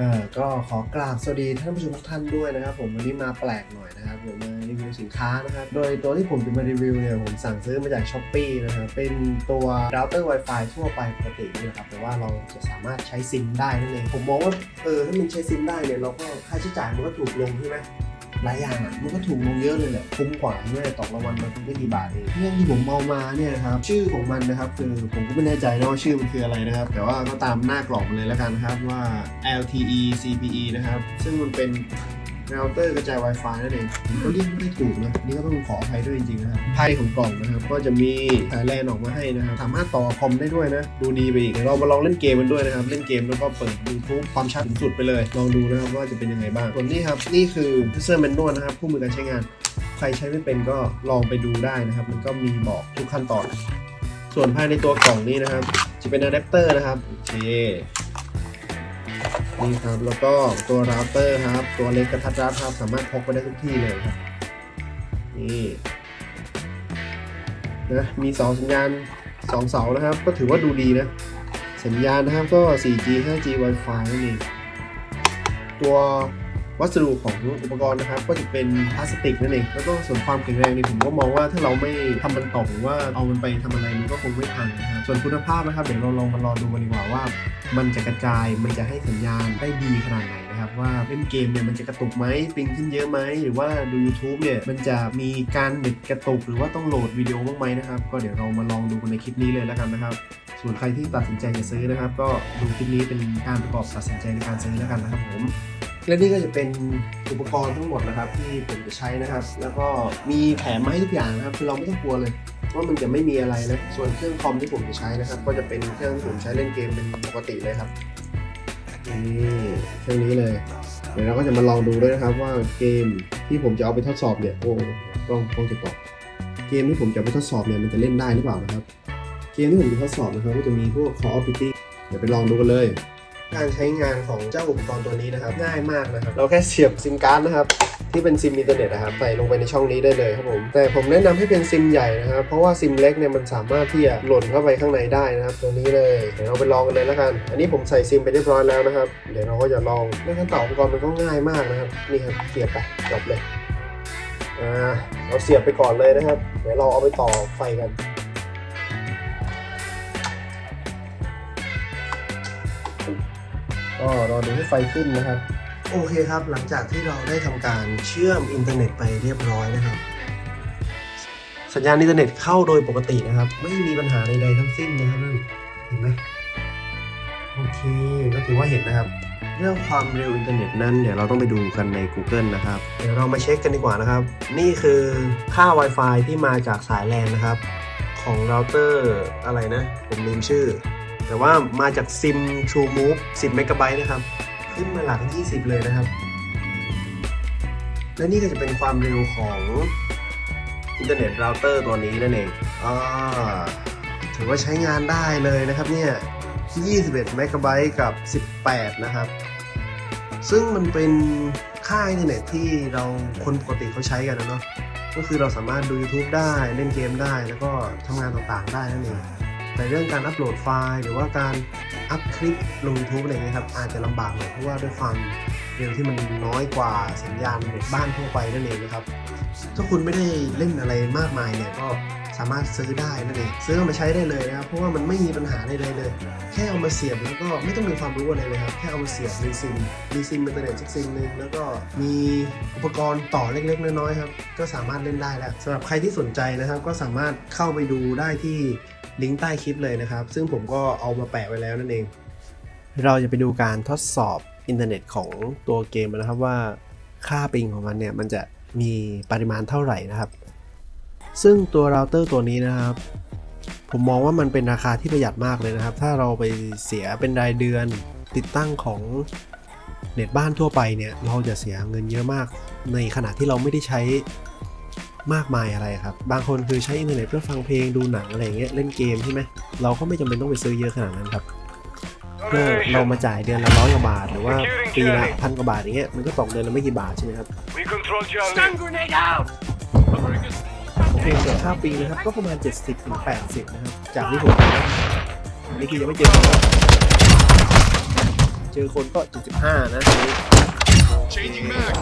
อ่อก็ขอกราบสวัสดีท่านผู้ชมทุกท่านด้วยนะครับผมวันนี้มาแปลกหน่อยนะครับผมมารีวิวสินค้านะครับโดยตัวที่ผมจะมารีวิวเนี่ยผมสั่งซื้อมาจากช้อปปีนะครับเป็นตัวเราเตอร์ Wi-Fi ทั่วไปปกตินี่แหละครับแต่ว่าเราจะสามารถใช้ซิมได้นั่นเองผมมองว่าเออถ้ามันใช้ซิมได้เนี่ยเราก็ค่าใช้จ่ายมันก็ถูกลงใช่ไหม หลายอย่างอะมันก็ถูกลงเยอะเลยแหละคุ้มกว่าด้วยตกรางวัลมันไม่กี่บาทเองเรื่องที่ผมเอามาเนี่ยนะครับชื่อของมันนะครับคือผมก็ไม่แน่ใจนะว่าชื่อมันคืออะไรนะครับ แต่ว่าก็ตามหน้ากล่องเลยแล้วกันนะครับว่า LTE CPE นะครับซึ่งมันเป็น เราเตอร์กระจาย Wi-Fi นั่นเองก็เรียกไม่ได้ถูกนะนี่ก็ต้องขออภัยด้วยจริงๆนะครับไพ่ของกล่องนะครับก็จะมีสายแลนออกมาให้นะครับสามารถต่อคอมได้ด้วยนะดูดีไปอีกเดี๋ยวเรามาลองเล่นเกมมันด้วยนะครับเล่นเกมแล้วก็เปิด YouTube ความชัดสูงสุดไปเลยลองดูนะครับว่าจะเป็นยังไงบ้างส่วนนี้ครับนี่คือ user manual นะครับคู่มือการใช้งาน ใครใช้ไม่เป็นก็ลองไปดูได้นะครับ มันก็มีบอกทุกขั้นตอน ส่วนภายในตัวกล่องนี้นะครับ จะเป็นอะแดปเตอร์นะครับโอเค นี่ครับ แล้วก็ตัวเราเตอร์ครับ ตัวเล็กกระทัดรัดครับ สามารถพกไปได้ทุกที่เลยครับ นี่นะมี 2สาสัญญาณสองเสานะครับ ก็ถือว่าดูดีนะ สัญญาณนะครับก็ 4G 5G Wi-Fi นั่นเองตัว วัสดุของอุปกรณ์นะครับ ก็จะเป็นพลาสติกนั่นเองแล้วก็ส่วนความแข็งแรงนี่ผมก็มองว่าถ้าเราไม่ทำมันตกหรือว่าเอามันไปทำอะไรมันก็คงไม่พังนะครับส่วนคุณภาพนะครับเดี๋ยวเราลองมารอดูกันดีกว่าว่า มันจะกระจายมันจะให้สัญญาณได้ดีขนาดไหนนะครับว่าเล่นเกมเนี่ยมันจะกระตุกไหมปิงขึ้นเยอะไหมหรือว่าดู YouTube เนี่ยมันจะมีการเน็ตกระตุก หรือว่าต้องโหลดวิดีโอบ้างไหมนะครับก็เดี๋ยวเรามาลองดูกันในคลิปนี้เลยแล้วกันนะครับส่วนใครที่ตัดสินใจจะซื้อนะครับ ก็ดูคลิปนี้เป็นการประกอบตัดสินใจในการซื้อแล้วกันนะครับผม และนี่ก็จะเป็นอุปกรณ์ทั้งหมดนะครับ ที่ผมจะใช้นะครับ แล้วก็มีแถมมาให้ทุกอย่างนะครับคือเราไม่ต้องกลัวเลยว่ามันจะไม่มีอะไรนะส่วนเครื่องคอมที่ผมจะใช้นะครับ ก็จะเป็นเครื่องที่ผมใช้เล่นเกมเป็นปกติเลยครับนี่เครื่องนี้เลยเดี๋ยวเราก็จะมาลองดูด้วยนะครับว่าเกมที่ผมจะเอาไปทดสอบเนี่ยโอ้ต้องต้องติดต่อเกมที่ผมจะไปทดสอบเนี่ยมันจะเล่นได้หรือเปล่านะครับ เกมที่ผมจะทดสอบนะครับก็จะมีพวก Call of Duty เดี๋ยวไปลองดูกันเลย การใช้งานของเจ้าอุปกรณ์ตัวนี้นะครับง่ายมากนะครับ เราแค่เสียบซิมการ์ดนะครับที่เป็นซิมอินเทอร์เน็ตนะครับใส่ลงไปในช่องนี้ได้เลยครับผมแต่ผมแนะนำให้เป็นซิมใหญ่นะครับ เพราะว่าซิมเล็กเนี่ยมันสามารถที่จะหล่นเข้าไปข้างในได้นะครับตัวนี้เลยเดี๋ยวเราไปลองกันเลยแล้วกัน อันนี้ผมใส่ซิมไปเรียบร้อยแล้วนะครับ เดี๋ยวเราก็จะลองในขั้นต่ออุปกรณ์มันก็ง่ายมากนะครับนี่ครับเสียบไปจบเลยอ่าเราเสียบไปก่อนเลยนะครับ เดี๋ยวเราเอาไปต่อไฟกัน ก็รอดูให้ไฟขึ้นนะครับ โอเคครับ หลังจากที่เราได้ทำการเชื่อมอินเทอร์เน็ตไปเรียบร้อยนะครับ สัญญาณอินเทอร์เน็ตเข้าโดยปกตินะครับ ไม่มีปัญหาใดๆทั้งสิ้นนะครับนั่นเห็นไหมโอเคก็ถือว่าเห็นนะครับ เรื่องความเร็วอินเทอร์เน็ตนั้นเดี๋ยวเราต้องไปดูกันใน Google นะครับ เดี๋ยวเรามาเช็คกันดีกว่านะครับ นี่คือค่า Wi-Fi ที่มาจากสายแลนนะครับ ของเราเตอร์อะไรนะ ผมลืมชื่อ แต่ว่ามาจากซิม True Move 10เมกะไบต์นะครับ ขึ้นมาหลัก 20 เลยนะครับ และนี่ก็จะเป็นความเร็วของอินเทอร์เน็ตเราเตอร์ตัวนี้นั่นเองอถือว่าใช้งานได้เลยนะครับเนี่ย 21เมกะไบต์กับ 18 นะครับ ซึ่งมันเป็นค่าอินเทอร์เน็ตที่เราคนปกติเขาใช้กันนะเนาะ ก็คือเราสามารถดู YouTube ได้ เล่นเกมได้ แล้วก็ทำงานต่างๆได้นั่นเอง แต่เรื่องการอัปโหลดไฟล์หรือว่าการอัพคลิปลง YouTube อะไรเงี้ยครับอาจจะลำบากหน่อยเพราะว่าด้วยความเร็วที่มันน้อยกว่าสัญญาณเน็ตบ้านทั่วไปนั่นเองนะครับ ถ้าคุณไม่ได้เล่นอะไรมากมายเนี่ยก็สามารถซื้อได้นั่นเองซื้อเอามาใช้ได้เลยนะครับเพราะว่ามันไม่มีปัญหาใดๆเลย แค่เอามาเสียบแล้วก็ไม่ต้องมีความรู้อะไรเลยครับแค่เอามาเสียบในซิมมีซิมอินเทอร์เน็ตสักซิมหนึ่งแล้วก็มีอุปกรณ์ต่อเล็กๆน้อยๆครับก็สามารถเล่นได้แล้วสำหรับใครที่สนใจนะครับ ก็สามารถเข้าไปดูได้ที่ ลิงก์ใต้คลิปเลยนะครับ ซึ่งผมก็เอามาแปะไว้แล้วนั่นเอง เราจะไปดูการทดสอบอินเทอร์เน็ตของตัวเกมนะครับว่าค่าปิงของมันเนี่ยมันจะมีปริมาณเท่าไหร่นะครับ ซึ่งตัวเราเตอร์ตัวนี้นะครับ ผมมองว่ามันเป็นราคาที่ประหยัดมากเลยนะครับ ถ้าเราไปเสียเป็นรายเดือนติดตั้งของเน็ตบ้านทั่วไปเนี่ยเราจะเสียเงินเยอะมากในขณะที่เราไม่ได้ใช้ มากมายอะไรครับ บางคนคือใช้อินเทอร์เน็ตเพื่อฟังเพลงดูหนังอะไรอย่างเงี้ยเล่นเกมใช่ไหมเราก็ไม่จำเป็นต้องไปซื้อเยอะขนาดนั้นครับเพื่อเรามาจ่ายเดือนละร้อยกว่าบาทหรือว่าปีละพันกว่าบาทอย่างเงี้ยมันก็ตกเดือนละไม่กี่บาทใช่ไหมครับ We control Charlie. Stun grenade out! โอเคเสียค่าปีนะครับก็ประมาณ 70ถึง80 นะครับ จากที่ผมดูนะนี่คือยังไม่เจอเจอคนก็ 75 นะตรงนี้ Changing mag.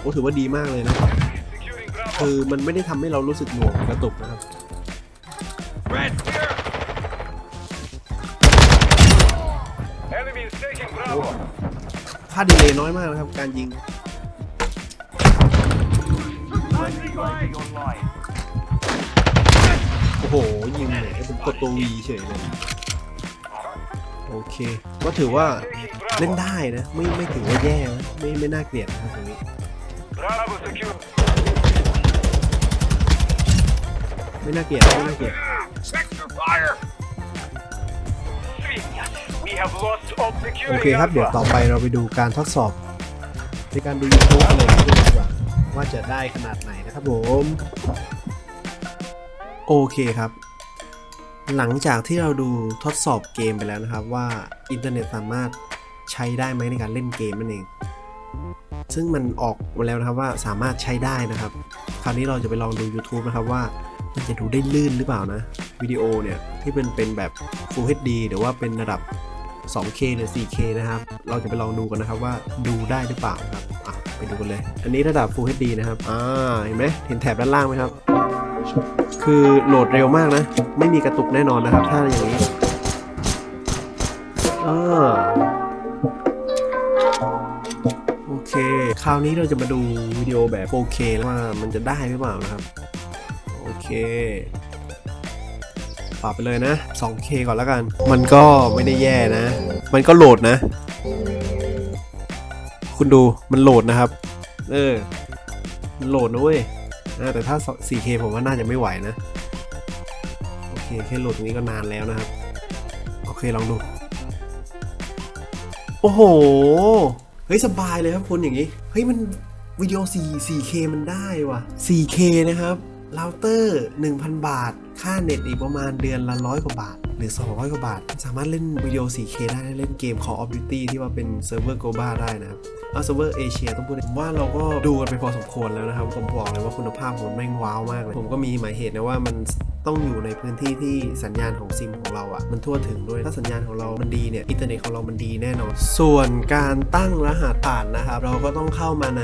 โอ้ถือว่าดีมากเลยนะ Securing Bravo. คือมันไม่ได้ทำให้เรารู้สึกหน่วงกระตุกนะครับ Red here. Enemy is taking Bravo. ค่าดีเลย์น้อยมากนะครับ การยิงโอ้โห ยิงเลยผมกดตัว V เฉยเลย โอเค ก็ถือว่า Taking เล่น Bravo. ได้นะ ไม่ไม่ถือว่าแย่นะไม่ไม่น่าเกลียดนะครับตรงนี้ Bravo secure. ไม่น่าเกลียดไม่น่าเกลียด Sector fire! We have lost all โอ securing เคครับ เดี๋ยวต่อไปเราไปดูการทดสอบ ในการดู YouTube อะไรกันดีกว่าว่าจะได้ขนาดไหนนะครับผม โอเคครับ หลังจากที่เราดูทดสอบเกมไปแล้วนะครับว่าอินเทอร์เน็ตสามารถใช้ได้ไหมในการเล่นเกมนั่นเอง ซึ่งมันออกมาแล้วนะครับว่าสามารถใช้ได้นะครับ คราวนี้เราจะไปลองดู YouTube นะครับว่า มันจะดูได้ลื่นหรือเปล่านะ วิดีโอเนี่ยที่เป็นเป็นแบบ Full HD หรือว่าเป็นระดับ 2K หรือ 4K นะครับ เราจะไปลองดูกันนะครับว่าดูได้หรือเปล่าครับอะไปดูกันเลย อันนี้ระดับ Full HD นะครับ อ่า เห็นไหมเห็นแถบด้านล่างไหมครับ คือโหลดเร็วมากนะ ไม่มีกระตุกแน่นอนนะครับ ถ้าอย่างนี้อ่าโอเค คราวนี้เราจะมาดูวิดีโอแบบ 4K แล้วว่ามันจะได้หรือเปล่านะครับ โอเคปรับไปเลยนะ 2K ก่อนแล้วกัน มันก็ไม่ได้แย่นะ มันก็โหลดนะ คุณดู มันโหลดนะครับ เออ มันโหลดนะเว้ยนะแต่ถ้า 4K ผมว่าน่าจะไม่ไหวนะ โอเค แค่โหลดตรงนี้ก็นานแล้วนะครับ โอเค ลองดู โอ้โห เฮ้ย สบายเลยครับคุณอย่างนี้ เฮ้ย มันวิดีโอ 4 4K มันได้ว่ะ 4K นะครับ เราเตอร์ 1,000 บาท ค่าเน็ตอีกประมาณเดือนละร้อยกว่าบาท หรือ 200 กว่าบาท สามารถเล่นวิดีโอ 4K ได้เล่นเกม Call of Duty ที่ว่าเป็นเซิร์ฟเวอร์ global ได้นะครับเอาเซิร์ฟเวอร์เอเชียต้องพูดผมว่าเราก็ดูกันไปพอสมควรแล้วนะครับ ผมบอกเลยว่าคุณภาพผมแม่งว้าวมากเลย ผมก็มีหมายเหตุนะว่ามันต้องอยู่ในพื้นที่ที่สัญญาณของซิมของเราอะ่ะ มันทั่วถึงด้วยถ้าสัญญาณของเรามันดีเนี่ยอินเทอร์เน็ตของเรามันดีแน่นอน ส่วนการตั้งรหัสผ่านนะครับเราก็ต้องเข้ามาใน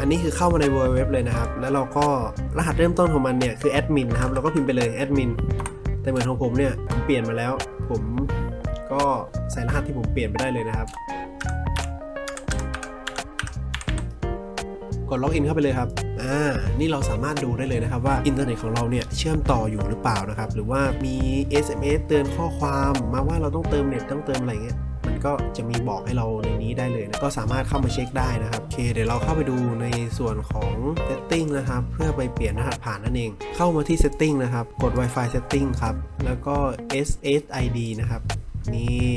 อันนี้คือเข้ามาใน w w w เลยนะครับแล้วเราก็รหัสเริ่มต้นของมันเนี่ยคือแอดมินนะครับเราก็พิมพ์ไปเลยแอดมิน แต่เหมือนของผมเนี่ยผมเปลี่ยนมาแล้ว ผมก็ใส่รหัสที่ผมเปลี่ยนไปได้เลยนะครับ กดล็อกอินเข้าไปเลยครับ อ่า นี่เราสามารถดูได้เลยนะครับว่าอินเทอร์เน็ตของเราเนี่ยเชื่อมต่ออยู่หรือเปล่านะครับ หรือว่ามี SMS เตือนข้อความมาว่าเราต้องเติมเน็ตต้องเติมอะไรเงี้ย ก็จะมีบอกให้เราในนี้ได้เลยนะก็สามารถเข้ามาเช็คได้นะครับโอเค เดี๋ยวเราเข้าไปดูในส่วนของ setting นะครับ เพื่อไปเปลี่ยนรหัสผ่านนั่นเอง เข้ามาที่ setting นะครับ กด Wi-Fi setting ครับ แล้วก็ SSID นะครับ นี่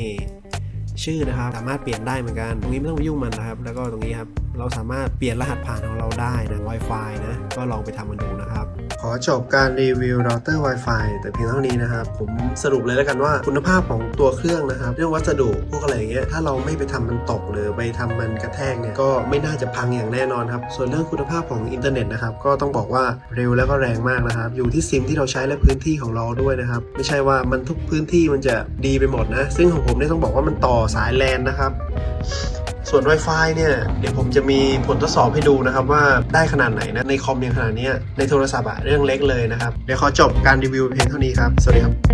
ชื่อนะครับสามารถเปลี่ยนได้เหมือนกันตรงนี้ไม่ต้องไปยุ่งมันนะครับ แล้วก็ตรงนี้ครับเราสามารถเปลี่ยนรหัสผ่านของเราได้นะ Wi-Fi นะก็ลองไปทำกันดูนะครับ ขอจบการรีวิวเราเตอร์ Wi-Fi แต่เพียงเท่านี้นะครับ ผมสรุปเลยแล้วกันว่าคุณภาพของตัวเครื่องนะครับ เรื่องวัสดุพวกอะไรอย่างเงี้ยถ้าเราไม่ไปทำมันตกหรือไปทำมันกระแทกเนี่ยก็ไม่น่าจะพังอย่างแน่นอนครับส่วนเรื่องคุณภาพของอินเทอร์เน็ตนะครับก็ต้องบอกว่าเร็วแล้วก็แรงมากนะครับ อยู่ที่ซิมที่เราใช้และพื้นที่ของเราด้วยนะครับ ไม่ใช่ว่ามันทุกพื้นที่มันจะดีไปหมดนะ ซึ่งของผมเนี่ยต้องบอกว่ามันต่อสายแลนนะครับ ส่วน Wi-Fi เนี่ยเดี๋ยวผมจะมีผลทดสอบให้ดูนะครับว่าได้ขนาดไหนนะในคอมยังขนาดเนี้ยในโทรศัพท์อะเรื่องเล็กเลยนะครับ เดี๋ยวขอจบการรีวิวเพียงเท่านี้ครับ สวัสดีครับ